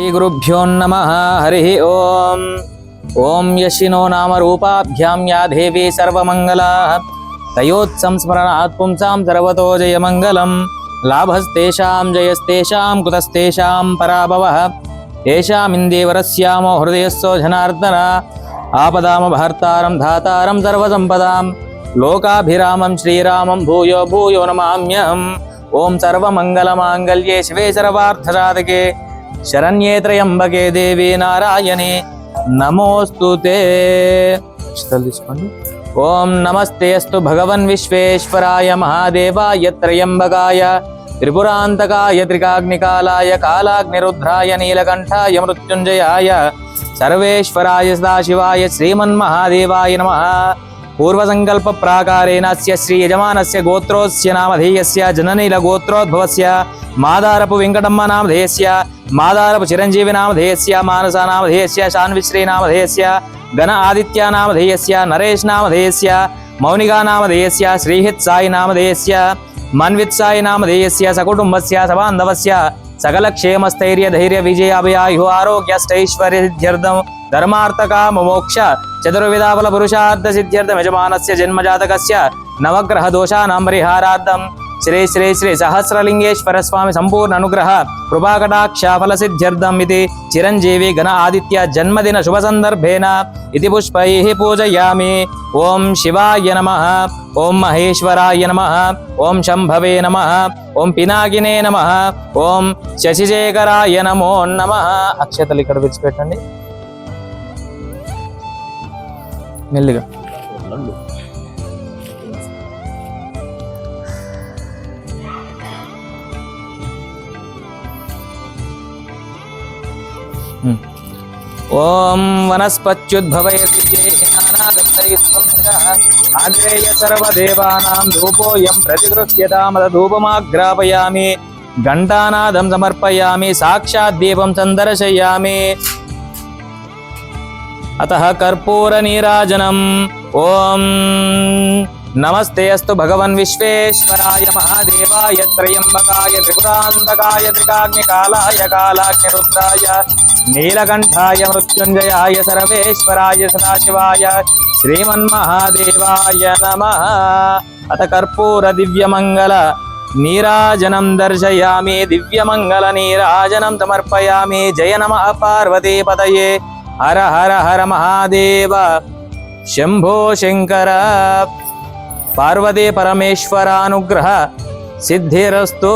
श्रीगुरुभ्यो नमः, हरिः ॐ ॐ यशिनो नाम रूपाभ्यां या देवी सर्वमङ्गला। तयोत्संस्मरणात् पुंसां सर्वतो जयमङ्गलं लाभस्तेषां, जयस्तेषां, कुतस्तेषां पराभवः। येषामिन्देवरस्यामो हृदयस्सो जनार्दन। आपदामभर्तारं धातारं सर्वसम्पदां लोकाभिरामं श्रीरामं भूयो भूयो नमाम्यहम्। ॐ सर्वमङ्गलमाङ्गल्ये शिवे सर्वार्थसाधके। శరణ్యేత్రయంబకే దేవి నారాయణి. నమోస్తు తీసుకోండి. ఓం నమస్తే అస్తు భగవన్ విశ్వేశ్వరాయ మహాదేవాయ త్రయంబకాయ. త్రిపురాంతకాయ త్రికాగ్నికాలాయ కాలాగ్నిరుద్రాయ నీలకంఠాయ మృత్యుంజయాయ. సర్వేశ్వరాయ సదాశివాయ శ్రీమన్మహాదేవాయ నమ. పూర్వసంకల్ప ప్రాకారేణ అస్య శ్రీ యజమానస్య గోత్రోస్య నామధేయస్య జననీల గోత్రోద్భవస్య. మాదారపు వెంకటమ్మ నామధేయస్య మాదారపు చిరంజీవి నామధేయస్య మానస నామధేయస్య శాన్విశ్రీ నామధేయస్య గణ ఆదిత్య నామధేయస్య నరేష్ నామధేయస్య మౌనిగా నామధేయస్య శ్రీహిత్ సాయి నామధేయస్య మన్విత్ సాయి నామధేయస్య సకుటుంబస్య సబాంధవస్య సకల క్షేమ స్థైర్య ధైర్య విజయ విజయాభయాయు ఆరోగ్యష్టైశ్వర్య సిద్ధ్యర్థం ధర్మార్థకామ మోక్ష చతుర్విధాబల పురుషార్థ సిద్ధ్యర్థం యజమానస్య జన్మజాతకస్య నవగ్రహ దోషానాం పరిహారార్థం శ్రీ శ్రీ శ్రీ సహస్రలింగేశ్వర స్వామి సంపూర్ణ అనుగ్రహ కృపాకటాక్ష ఫల సిద్ధ్యర్థం ఇది. చిరంజీవి గణ ఆదిత్య జన్మదిన శుభ సందర్భేన. ఇది పుష్పై పూజయామి. ఓం శివాయ నమ. ఓం మహేశ్వరాయ నమ. ఓం శంభవే నమ. ఓం పినాకినే నమ. ఓం శశిశేఖరాయ నమో నమ. అక్షతలు ఇక్కడ విడిచిపెట్టండి. మెల్లిగా. ఓం వనస్పత్యుద్భవయతి ఆగ్రేయ సర్వదేవానాం ధూపోయం ప్రతిగృహ్యతామధూపమాగ్రాపయామి ఘంటానాదం సమర్పయామి సాక్షాత్ దీపం సందర్శయామి. అత కర్పూర నీరాజనం. ఓం నమస్తే అస్తు భగవన్ విశ్వేశ్వరాయ మహాదేవాయ త్రయంబకాయ త్రిపురాంతకాయ త్రికాగ్నికాలాయ కాలాగ్నిరుద్రాయ నీలకంఠాయ మృత్యుంజయాయ సర్వేశ్వరాయ సదాశివాయ శ్రీమన్మహాదేవాయ నమ. అత కర్పూర దివ్యమంగళ నీరాజనం దర్శయామి దివ్యమంగళ నీరాజనం సమర్పయామి జయ నమ పార్వతీ పదయే హర హర హర మహాదేవ శంభో శంకర. పార్వతీ పరమేశ్వరానుగ్రహ సిద్ధిరస్తు.